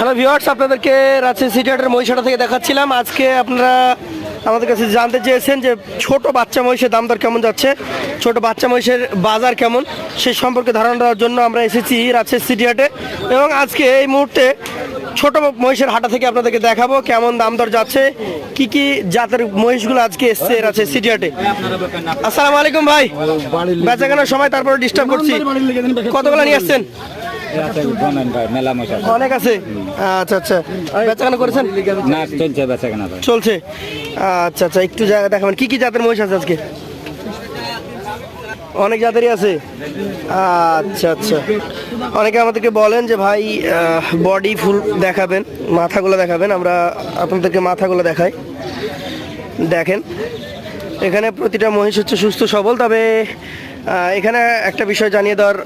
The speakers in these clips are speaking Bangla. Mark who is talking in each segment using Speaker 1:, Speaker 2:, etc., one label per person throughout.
Speaker 1: হ্যালো ভিউয়ার্স আপনাদেরকে রাজশাহী সিটি হাটের মহিষাটা থেকে দেখাচ্ছিলাম। আজকে আপনারা আমাদের কাছে জানতে চেয়েছেন যে ছোট বাচ্চা মহিষের দাম দর কেমন যাচ্ছে ছোট বাচ্চা মহিষের বাজার কেমন সেই সম্পর্কে ধারণা দেওয়ার জন্য আমরা এসেছি রাজশাহী সিটি হাটে। এবং আজকে এই মুহূর্তে ছোট মহিষের হাটা থেকে আপনাদেরকে দেখাবো কেমন দাম দর যাচ্ছে কি কি জাতের মহিষগুলো আজকে এসছে রাজশাহী সিটি হাটে। আসসালামু আলাইকুম ভাই। বেচা কেনার সময় তারপরে ডিস্টার্ব করছি। কতগুলো নিয়ে আসছেন? অনেক আছে? আচ্ছা আচ্ছা। বেচাকেনা করেছেন?
Speaker 2: না চলছে বেচা কেনা ভাই।
Speaker 1: চলছে। আচ্ছা আচ্ছা একটু জায়গা দেখাবেন কি কি জাতের মহিষ আছে আজকে? অনেক জাতেরই আছে? আচ্ছা আচ্ছা। অনেকে আমাদেরকে বলেন যে ভাই বডি ফুল দেখাবেন মাথাগুলো দেখাবেন। আমরা আপনাদেরকে মাথাগুলো দেখাই। দেখেন এখানে প্রতিটা মহিষ হচ্ছে সুস্থ সবল তবে এখানে একটা বিষয় জানিয়ে দেওয়ার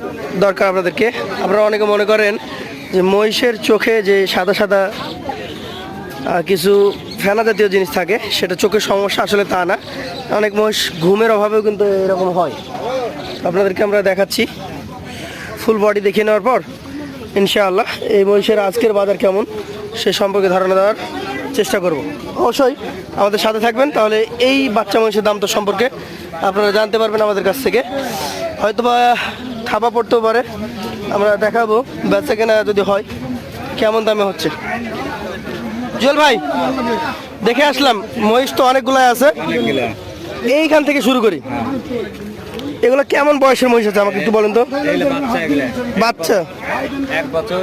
Speaker 1: দরকার আপনাদেরকে। আপনারা অনেকে মনে করেন যে মহিষের চোখে যে সাদা সাদা কিছু ফেনা জাতীয় জিনিস থাকে, সেটা চোখের সমস্যা আসলে তা না। অনেক মহিষ ঘুমের অভাবেও কিন্তু এরকম হয়। আপনাদেরকে আমরা দেখাচ্ছি। ফুল বডি দেখিয়ে নেওয়ার পর, ইনশাআল্লাহ, এই মহিষের আজকের বাজার কেমন, সে সম্পর্কে ধারণা দেওয়ার চেষ্টা করব। অবশ্যই আমাদের সাথে থাকবেন তাহলে এই বাচ্চা মহিষের দাম তো সম্পর্কে আপনারা জানতে পারবেন আমাদের কাছ থেকে। হয়তো বা থাপা পড়তেও পারে আমরা দেখাবো বেচা কেনা যদি হয় কেমন দামে হচ্ছে? জুয়েল ভাই দেখে আসলাম মহিষ তো অনেকগুলাই আছে। এইখান থেকে শুরু করি। এগুলো কেমন বয়সের মহিষ আছে আমাকে একটু বলেন তো?
Speaker 2: বাচ্চা
Speaker 1: বাচ্চা?
Speaker 2: এক বছর।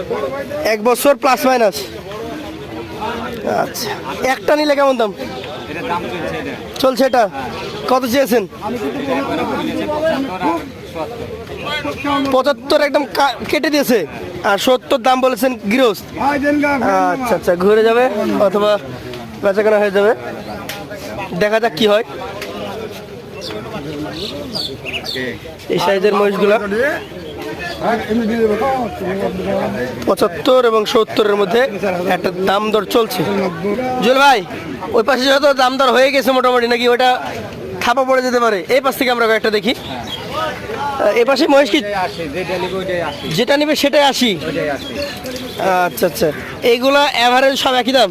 Speaker 1: এক বছর প্লাস মাইনাস আচ্ছা। একটা নিলে কেমন দাম?
Speaker 2: চলছে এটা।
Speaker 1: কত চেয়েছেন? পঁচাত্তর একদম কেটে দিয়েছে। আর সত্তর দাম বলেছেন গৃহস্থ। আচ্ছা আচ্ছা ঘুরে যাবে অথবা বেচাকেনা হয়ে যাবে। দেখা যাক কি হয়। এই সাইজের মহিষগুলা। পঁচাত্তর এবং সত্তরের মধ্যে একটা দাম দর চলছে। জুয়েল ভাই, ওই পাশে যেহেতু দাম দর হয়ে গেছে মোটামুটি, নাকি ওটা থাপা পড়ে যেতে পারে? এই পাশ থেকে আমরা কয়েকটা দেখি। এই পাশে মহেশ কি
Speaker 2: যেটা
Speaker 1: নিবে সেটাই আসি আচ্ছা আচ্ছা। এইগুলা অ্যাভারেজ সব একই দাম?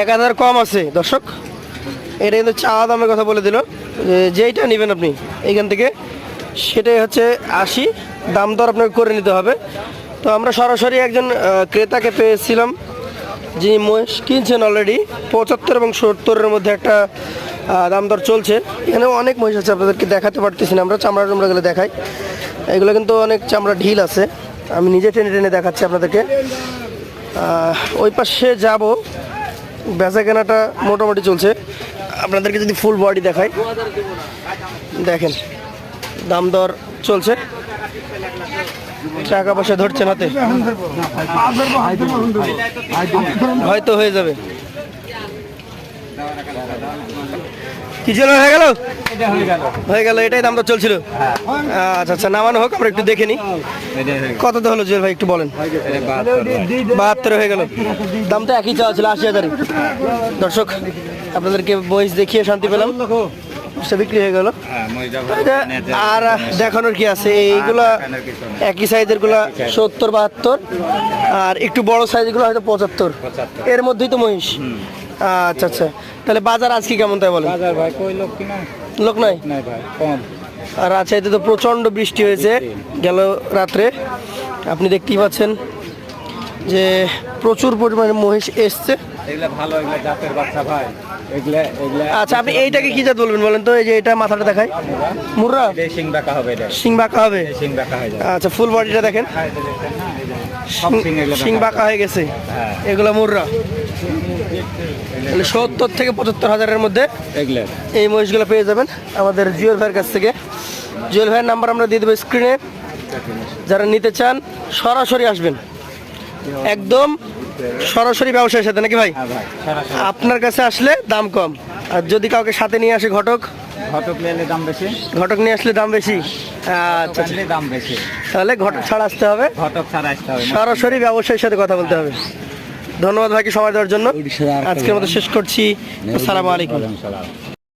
Speaker 2: এক হাজার কম আছে।
Speaker 1: দর্শক, এটা কিন্তু চাওয়া দামের কথা বলে দিল। যেইটা নেবেন আপনি, এইখান থেকে সেটাই হচ্ছে আশি। দাম দর আপনাকে করে নিতে হবে। তো আমরা সরাসরি একজন ক্রেতাকে পেয়েছিলাম, যিনি মহিষ কিনছেন অলরেডি পঁচাত্তর এবং সত্তরের মধ্যে একটা দাম দর চলছে। এখানেও অনেক মহিষ আছে, আপনাদেরকে দেখাতে পারতেছি না, আমরা চামড়া টামড়া গেলে দেখাই। এগুলো কিন্তু অনেক চামড়া ঢিল আছে, আমি নিজে টেনে টেনে দেখাচ্ছি আপনাদেরকে। ওই পাশে যাব বেচা কেনাটা মোটামুটি চলছে। আপনাদেরকে যদি ফুল বডি দেখাই, দেখেন। দাম দর চলছে। টাকা পয়সা ধরছে হাতে হয়তো হয়ে যাবে। কি ছিল হয়ে গেল?
Speaker 2: হয়ে গেল,
Speaker 1: এটাই দাম দর চলছিল। আচ্ছা আচ্ছা নামানো হোক, আমরা একটু দেখে নিই। কত তো হলো জুয়েল ভাই, একটু বলেন।
Speaker 2: বাহাত্তর
Speaker 1: হয়ে গেল। দাম তো একই চাওয়া ছিল, আশি হাজারই দর্শক, আপনাদেরকে বয়স দেখিয়ে শান্তি পেলাম। সে বিক্রি হয়ে গেল।
Speaker 2: হ্যাঁ
Speaker 1: আর দেখানোর কি আছে? এইগুলা একই সাইজেরগুলা সত্তর বাহাত্তর। আর একটু বড় সাইজেরগুলো হয়তো পঁচাত্তর। এর মধ্যেই তো মহিষ। আচ্ছা আচ্ছা। তাহলে বাজার আজকে কেমন তাই বলেন?
Speaker 2: বাজার ভাই কই লোক কিনা
Speaker 1: লোক নাই?
Speaker 2: নাই ভাই কম।
Speaker 1: আর রাজশাহীতে তো প্রচণ্ড বৃষ্টি হয়েছে। গেল রাত্রে। আপনি দেখতেই পাচ্ছেন যে প্রচুর পরিমাণে মহিষ এসছে।
Speaker 2: এগুলা ভালো এগুলা জাতের বাচ্চা ভাই।
Speaker 1: আচ্ছা আপনি এইটাকে কি জাত বলবেন বলেন তো? এই যে এটা মাথাটা দেখায় মুর্রা?
Speaker 2: সিং বাঁকা হবে
Speaker 1: সিং বাঁকা হবে?
Speaker 2: সিং বাঁকা হয়ে
Speaker 1: আচ্ছা ফুল বডিটা দেখেন।
Speaker 2: খাই দিলে দেখেন না, এই যে সব সিং
Speaker 1: বাঁকা হয়ে গেছে।
Speaker 2: হ্যাঁ।
Speaker 1: এগুলো মুর্রা। সত্তর থেকে পঁচাত্তর হাজারের মধ্যে এই মহিষগুলো পেয়ে যাবেন আমাদের জুয়েল ভাইয়ের কাছ থেকে। জুয়েল ভাইয়ের নাম্বার আমরা দিয়ে দেবো স্ক্রিনে যারা নিতে চান সরাসরি আসবেন। একদম সরাসরি ব্যবসায়ের সাথে নাকি ভাই?
Speaker 2: হ্যাঁ ভাই।
Speaker 1: আপনার কাছে আসলে দাম কম। আর যদি কাউকে সাথে নিয়ে আসে ঘটক?
Speaker 2: ঘটক নিলে দাম বেশি।
Speaker 1: ঘটক নিয়ে আসলে দাম বেশি? আচ্ছা আচ্ছা।
Speaker 2: দাম বেশি।
Speaker 1: তাহলে ঘটক ছাড়া আসতে হবে?
Speaker 2: ঘটক ছাড়া আসতে হবে।
Speaker 1: সরাসরি ব্যবসায়ীর সাথে কথা বলতে হবে। ধন্যবাদ ভাইকে সময় দেওয়ার জন্য। আজকের মতো শেষ করছি। আসসালামু আলাইকুম।